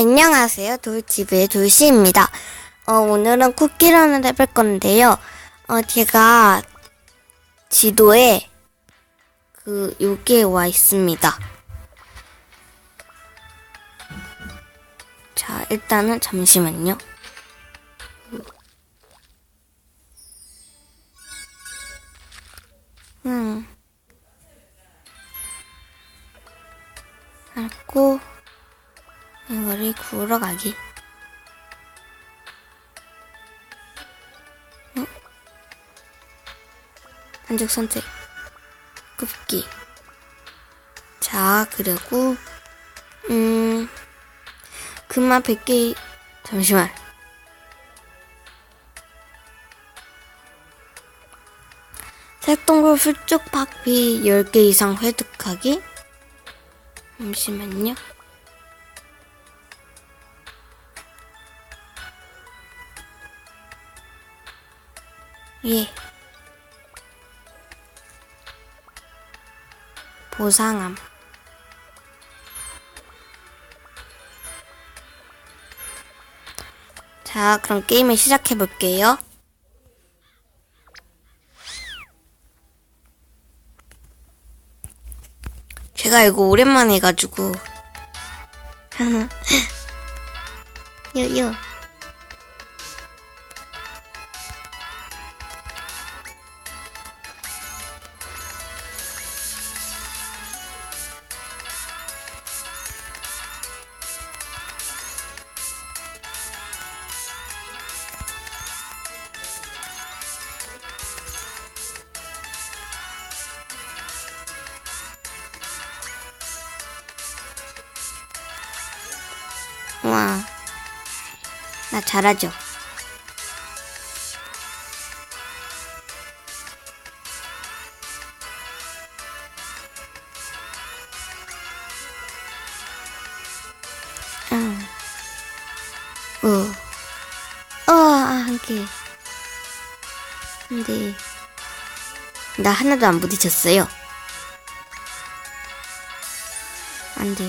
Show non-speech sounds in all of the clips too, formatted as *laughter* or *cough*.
안녕하세요. 돌집의 돌씨입니다. 어, 오늘은 쿠키런을 해볼 건데요. 어, 제가 지도에 그, 여기에 와 있습니다. 자, 일단은 잠시만요. 음. 하고, 이거를 구우러 가기. 응? 한쪽 선택. 굽기. 자, 그리고, 음, 금마 100개, 잠시만. 색동굴 풀쭉 박비 10개 이상 획득하기. 잠시만요. 예. 보상함. 자, 그럼 게임을 시작해 볼게요. 제가 이거 오랜만에 해가지고. *laughs* 요요. 와, 나 잘하죠? 응. 어, 어, 아, 한 개. 근데, 나 하나도 안 부딪혔어요. 안 돼.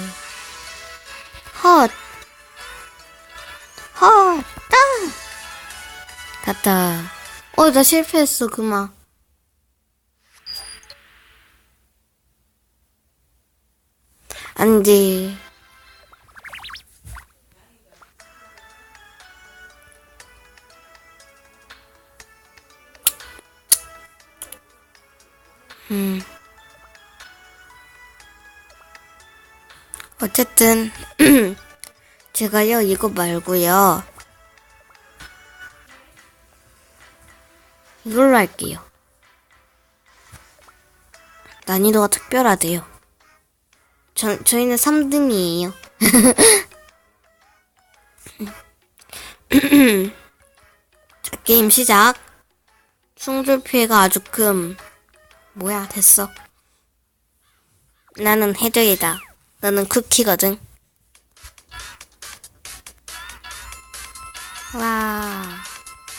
헛. 헛. 따. 갔다. 어, 나 실패했어, 그만. 안 돼. 음. 어쨌든 *clears throat* 제가요 이거 말고요 이걸로 할게요. 난이도가 특별하대요. 저, 저희는 3등이에요. *laughs* 자, 게임 시작. 충돌 피해가 아주 큼. 뭐야, 됐어. 나는 해적이다. 너는 쿠키거든. 와.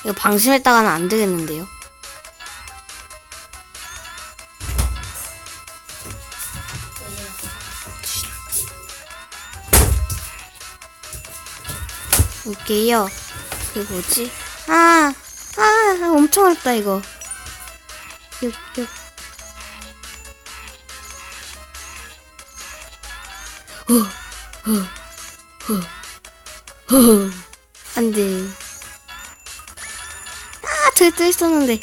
이거 방심했다가는 안 되겠는데요? 볼게요. 그 뭐지? 아, 아, 엄청 어렵다, 이거. 육, 육. 안 돼. 아, 저기 또 있었는데.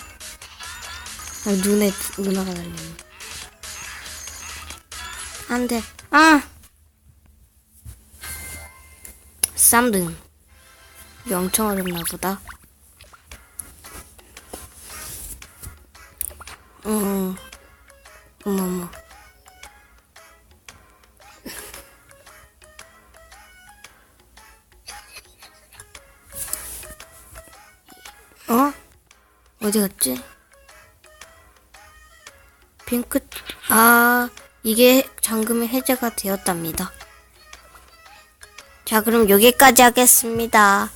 아, 눈에 누나가 날리네. 안 돼. 아! 쌈등. 엄청 어렵나 보다. 어, 어머, 어머. 어디 갔지? 핑크, 아, 이게 잠금이 해제가 되었답니다. 자, 그럼 여기까지 하겠습니다.